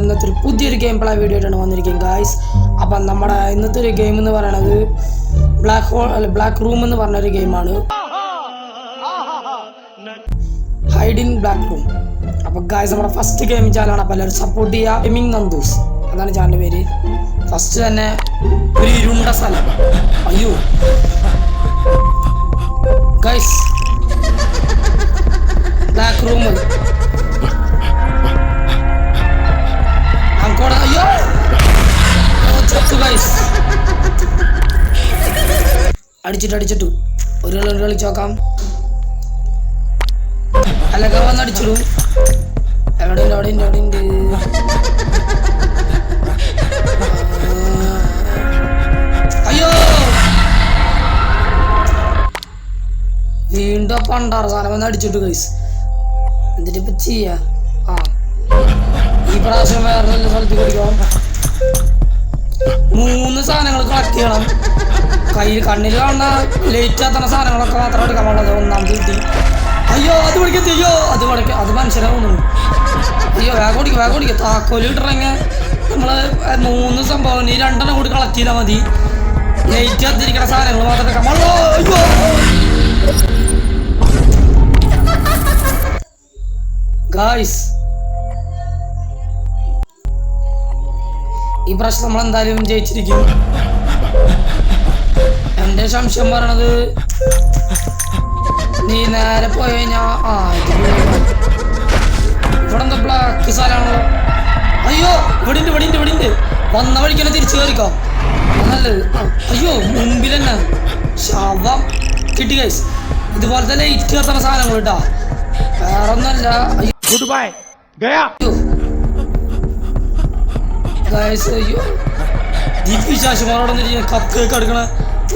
ഇന്നത്തെ ഒരു പുതിയൊരു ഗെയിം പ്ലേ വീഡിയോ ആയിട്ടാണ് വന്നിരിക്കുന്നത് ഗായ്സ് അപ്പം നമ്മുടെ ഇന്നത്തെ ഒരു ഗെയിം എന്ന് പറയുന്നത് ബ്ലാക്ക് ഹോൾ അല്ല ബ്ലാക്ക് റൂം എന്ന് പറഞ്ഞൊരു ഗെയിമാണ് ഹൈഡ് ഇൻ ബ്ലാക്ക് റൂം അപ്പോൾ ഗായ്സ് നമ്മുടെ ഫസ്റ്റ് ഗെയിം ചാനലാണ് അപ്പോൾ എല്ലാവരും സപ്പോർട്ട് ചെയ്യുക. ഗെയിമിംഗ് നന്ദൂസ് അതാണ് ചാനലിന്റെ പേര്. ഫസ്റ്റ് തന്നെ ഒരു ഇരുണ്ട സ്ഥലം. അയ്യോ. ഗൈസ് ബ്ലാക്ക് റൂം അടിച്ചിട്ട് അടിച്ചിട്ടു. ഒരു കളി ഒരു കളിച്ച് നോക്കാം അല്ലൊക്കെ വന്ന് അടിച്ചിടും. എവിടെ ഉണ്ട് അവിടെ ഉണ്ട് അവിടെ ഉണ്ട്. അയ്യോ! വീണ്ടും പണ്ടാറ് സാധനം വന്ന് അടിച്ചിട്ടു കൈസ് എന്നിട്ട് ഇപ്പൊ ചെയ്യാ? ആ. ഈ പ്രാവശ്യം വേറെ നല്ല സ്ഥലത്ത് കുടിക്കാം മൂന്ന് സാധനങ്ങൾ കളക്ട് ചെയ്യണം. കയ്യിൽ കണ്ണിൽ കാണുന്ന ലേറ്റ് ആത്തണ സാധനങ്ങളൊക്കെ മാത്രം എടുക്കാൻ പാടുള്ളത് ഒന്നാം തീയതി. അയ്യോ അത് പഠിക്കത്തി അയ്യോ അത് പഠിക്ക അത് മനുഷ്യനെ അയ്യോ വേഗം ഓടിക്കുക വേഗം ഓടിക്കുക താക്കോൽ കിട്ടണമെങ്കിൽ നമ്മൾ മൂന്ന് സംഭവം ഈ രണ്ടെണ്ണം കൂടി കളക്ട് മതി. ലേറ്റ് കത്തിരിക്കുന്ന സാധനങ്ങൾ മാത്രം എടുക്കാൻ പാടുള്ളൂ അയ്യോ. ഗായ്സ് ഈ പ്രാവശ്യം നമ്മൾ എന്തായാലും ജയിച്ചിരിക്കും. ഒരു സംശയം പറയണത്? നീ നേരെ പോയി കഴിഞ്ഞാ ഇവിടെ എന്താ അയ്യോ ഇവിടിണ്ട് ഇവിടിണ്ട് ഇവിടിണ്ട്. വന്ന വഴിക്ക് തന്നെ തിരിച്ചു കയറിക്കോ അയ്യോ മുമ്പിൽ തന്നെ. ശവം. കിട്ടി കൈസ് ഇതുപോലത്തെ ലൈറ്റ് കത്തുന്ന സാധനങ്ങൾ കേട്ടാ. വേറെ ഒന്നല്ല അയ്യോ. ഗൈസ് അയ്യോ. ഈ പിശാശുമാരോടൊന്നിരിക്കുന്ന കത്ത് കേൾക്കണേ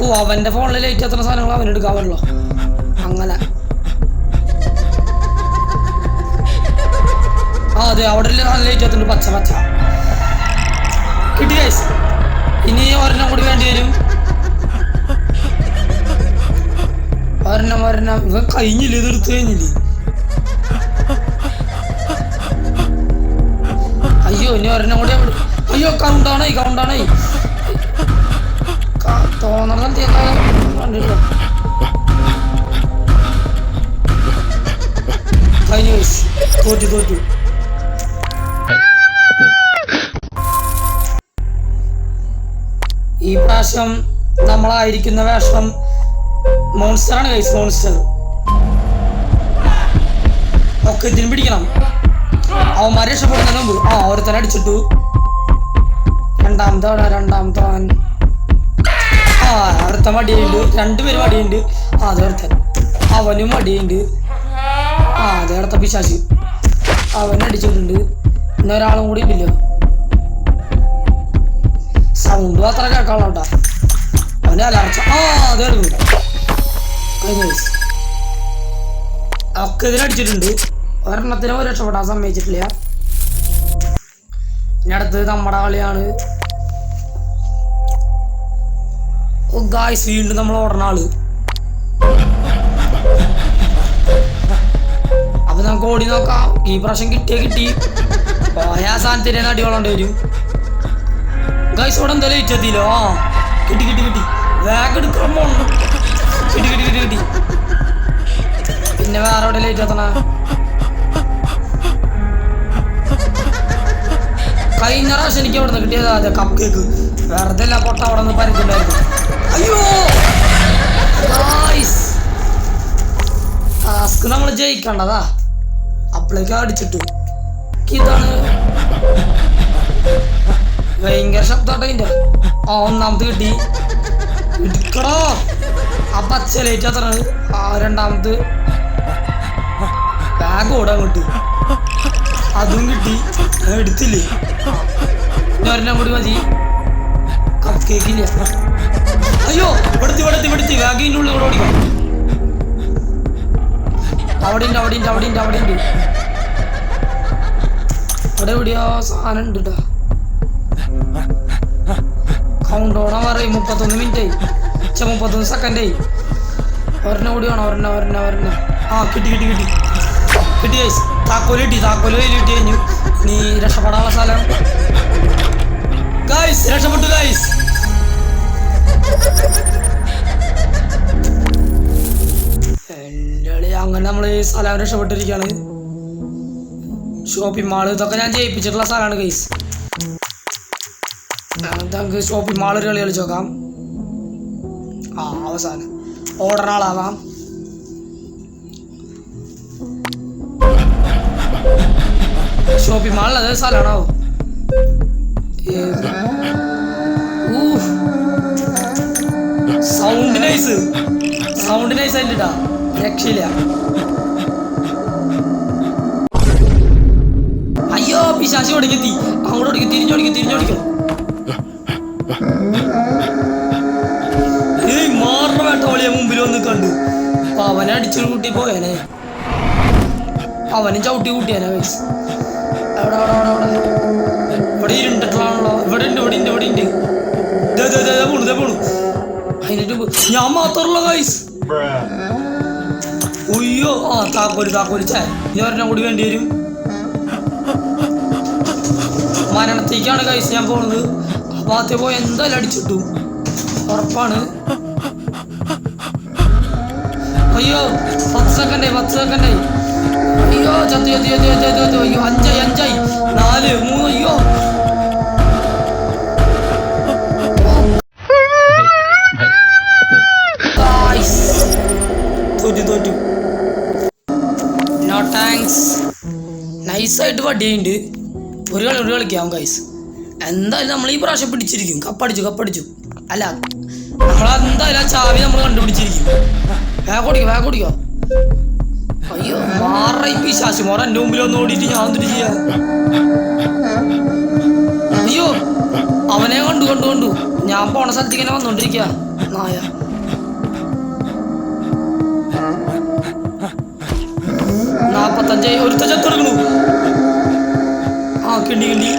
ഓ അവന്റെ ഫോണിൽ ലൈറ്റ് എത്ര സാധനങ്ങൾ അവൻ എടുക്കാവല്ലോ അങ്ങനെ. ആ അതെ അവിടെ ലൈറ്റ് എത്തുന്നുണ്ട്. പച്ച പച്ച. കിട്ടി ഗൈസ് ഇനി ഒരെണ്ണം കൂടി വേണ്ടി വരും. ഒരെണ്ണം ഒരെണ്ണം. ഇവ കഴിഞ്ഞില്ല? ഇത് എടുത്തു കഴിഞ്ഞില്ലേ? അയ്യോ ഇനി ഒരെണ്ണം കൂടി അയ്യോ കൗണ്ടാണേ കൗണ്ടാണേ തോന്നണ. കണ്ടിട്ടോ കഴിഞ്ഞു. തോറ്റു തോറ്റു. ഈ പ്രാവശ്യം നമ്മളായിരിക്കുന്ന വേഷം മോൺസ്റ്റർ ആണ് കൈസ് മോൺസ്റ്റർ ഒക്കെ ഇതിന് പിടിക്കണം. അവന്മാരെ രക്ഷപ്പെടുന്നതിന് മുമ്പ്. ആ ഒരുത്തനെ അടിച്ചിട്ടു. രണ്ടാം രണ്ടാമത്തെ ഒരുത്ത മടിയുണ്ട്. രണ്ടുപേരും മടിയുണ്ട്. ആ അത് ഒരുത്തൻ അവനും മടിയുണ്ട്. ആ അതെ അടുത്ത പിശാശി അവൻ അടിച്ചിട്ടുണ്ട്. പിന്നെ ഒരാളും കൂടി ഇല്ല സൗണ്ട് മാത്രം കേൾക്കാനുള്ള കേട്ടാ. അവന്റെ അലർച്ച. ആ അത് എടുക്കും ഒക്കെ ഇതിനടിച്ചിട്ടുണ്ട് ഒരെണ്ണത്തിന് ഒരു രക്ഷപ്പെടാൻ സമ്മതിച്ചിട്ടില്ല. ഇനി അടുത്തത് നമ്മുടെ കളിയാണ്. ഗായ്സ് വീണ്ടും നമ്മൾ ഓടണ ആൾ. അപ്പൊ നമുക്ക് ഓടി നോക്കാം. ഈ പ്രാവശ്യം കിട്ടിയ കിട്ടി. പോയ സാധനത്തിന് അടികൊള്ളേണ്ടി വരും. ഗായ്സ് ഇവിടെ എന്തായാലും ഇറ്റത്തില്ലോ ആ കിട്ടി കിട്ടി കിട്ടി. വേഗം എടുക്കാൻ പോണം കിട്ടി കിട്ടി കിട്ടി കിട്ടി. പിന്നെ വേറെ എവിടെ ലേറ്റ് എത്തണ കഴിഞ്ഞ പ്രാവശ്യം എനിക്ക് അവിടെ നിന്ന് കിട്ടിയതാ കപ്പ് കേക്ക് വെറുതെ അല്ല പൊട്ട അവിടെ നിന്ന് പരിക്കുണ്ടായിരുന്നു അയ്യോ! ടാസ്ക് നമ്മൾ ജയിക്കണ്ടതാ. അപ്പോഴേക്കും അടിച്ചിട്ടു. ഇതാണ്. ഭയങ്കര ശബ്ദമാട്ടോ ഇതിന്റെ. ആ ഒന്നാമത് കിട്ടി. എടുക്കടോ. ആ പച്ചലേറ്റ് അത്ര ആ രണ്ടാമത് ബാഗ് ഓടാൻ കിട്ടി അതും കിട്ടി. എടുത്തില്ലേ? ഒരെണ്ണം കൂടി മതി. കേക്കില്ല അയ്യോ ഇവിടുത്തെ ഇവിടുത്തെ ഇവിടുത്തെ. വാഗിന്റെ ഉള്ളിൽ ഓടി അവിടെ ഉണ്ട് അവിടെ ഉണ്ട് അവിടെ ഉണ്ട് അവിടെ ഉണ്ട്. അവിടെ എവിടെയോ സാധനം ഉണ്ട് കേട്ടോ കൗണ്ട് ഓണ പറയും മുപ്പത്തൊന്ന് മിനിറ്റ് ആയി. ചെ മുപ്പത്തൊന്ന് സെക്കൻഡ് ആയി. ഒരെണ്ണം കൂടി വേണം ഒരെണ്ണ ഒരെണ്ണ ഒരെണ്ണ. ആ കിട്ടി കിട്ടി കിട്ടി. കിട്ടി ഗൈസ് താക്കോൽ കിട്ടി താക്കോൽ കയ്യിൽ കിട്ടി കഴിഞ്ഞു. നീ രക്ഷപ്പെടാനുള്ള സ്ഥലം. ഗൈസ് രക്ഷപ്പെട്ടു ഗൈസ് അങ്ങനെ നമ്മൾ സ്ഥലം രക്ഷപ്പെട്ടിരിക്കുകയാണ് ഷോപ്പിംഗ് മാൾ ഇതൊക്കെ ഞാൻ ജയിപ്പിച്ചിട്ടുള്ള സ്ഥലമാണ് ഗൈസ് നമുക്ക് ഷോപ്പിംഗ് മാൾ ഒരു കളി കളിച്ച് നോക്കാം. ആ അവസാനം. ഓർഡർ ആളാവാം. ഷോപ്പിംഗ് മാളിൽ അതേ സ്ഥലമാണോ? നൈസ് സൗണ്ട് നൈസ് ആയിട്ടാ രക്ഷയില്ല. അയ്യോ പിശാശി ഒടുക്കെത്തി അങ്ങോട്ട് ഓടിക്കും തിരിഞ്ഞോടിക്കും തിരിഞ്ഞോടിക്കും. ഏയ് മുമ്പിൽ വന്ന് കണ്ടു അവനെ അടിച്ചൊരു കൂട്ടി പോയേനെ. അവനും ചവിട്ടി കൂട്ടിയാനെ ഇവിടെ ഇരുണ്ടിട്ടാണല്ലോ ഇവിടെ ഇവിടെ ഇവിടെ ഉണ്ട്. പോണു. അതിനിട്ട് പോ- ഞാൻ മാത്രമുള്ള ഗൈസ് ഉയ്യോ. ആ താക്കോൽ താക്കോൽ ചേ. ഇനി ഒരെണ്ണം കൂടി വേണ്ടി വരും. മരണത്തേക്കാണ് ഗൈസ് ഞാൻ പോണത്. ആ ഭാഗത്തെ പോയി എന്തായാലും അടിച്ചിട്ടു. ഉറപ്പാണ്. അയ്യോ പത്ത് സെക്കൻഡ് പത്ത് സെക്കൻഡ് അയ്യോ ചത്തി ചത്തി ചത്തി ചത്തി. അയ്യോ അഞ്ചായി അഞ്ചായി. നാല് മൂന്ന് അയ്യോ. തോറ്റു. തോറ്റു നോ താങ്ക്സ് നൈസായിട്ട് വടിയുണ്ട്. ഒരു കളി ഒരു കളിക്കാം ഗൈസ് എന്തായാലും നമ്മൾ ഈ പ്രാവശ്യം പിടിച്ചിരിക്കും. കപ്പടിച്ചു കപ്പടിച്ചു അല്ല നമ്മളെന്തായാലും ആ ചാവി നമ്മൾ കണ്ടുപിടിച്ചിരിക്കും. വേഗം ഓടിക്കോ വേഗം ഓടിക്കോ. അയ്യോ മാറ ഈ പിശാശി മോറ എന്റെ മുമ്പിൽ ഒന്ന് ഓടിയിട്ട് ഞാൻ എന്തിട്ട് ചെയ്യാ? അയ്യോ അവനെ കണ്ടു കണ്ടു കണ്ടു. ഞാൻ പോണ സ്ഥലത്തേക്ക് ഇങ്ങനെ വന്നോണ്ടിരിക്കുക നായ. നാപ്പത്തഞ്ച് ഒരുത്ത ചത്തെടുക്കണു ആ കിണ്ടി കിണ്ടി.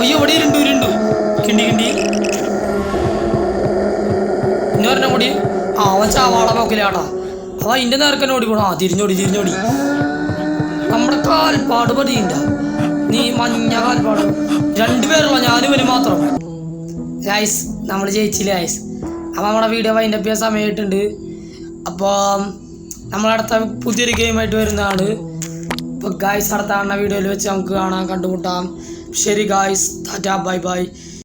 അയ്യോ ഇവിടെ ഇരുണ്ടു ഇരുണ്ടു. കിണ്ടി കിണ്ടി. ഇനി ഒരെണ്ണം കൂടി ആ അവൻ ചാവാള നോക്കില്ലാട്ടാ അവൻ അതിന്റെ നേർക്കന്നെ ഓടിക്കണു. ആ തിരിഞ്ഞോടി തിരിഞ്ഞോടി. നമ്മുടെ കാൽപ്പാട് പതിയില്ല. നീ മഞ്ഞ കാൽപ്പാട്. രണ്ടുപേരുള്ള ഞാനും ഇവന് മാത്രം. ഗൈസ് നമ്മൾ ജയിച്ചില്ല ഗൈസ്? അപ്പോൾ നമ്മുടെ വീഡിയോ വൈൻഡ് അപ്പ് സമയമായിട്ടുണ്ട് അപ്പോൾ നമ്മളടുത്ത പുതിയൊരു ഗെയിമായിട്ട് വരുന്നതാണ്. അപ്പോൾ ഗായ്സ് അടുത്ത വീഡിയോയിൽ വെച്ച് നമുക്ക് കാണാം കണ്ടുമുട്ടാം. ശരി ഗായ്സ് ടാറ്റാ ബൈ ബൈ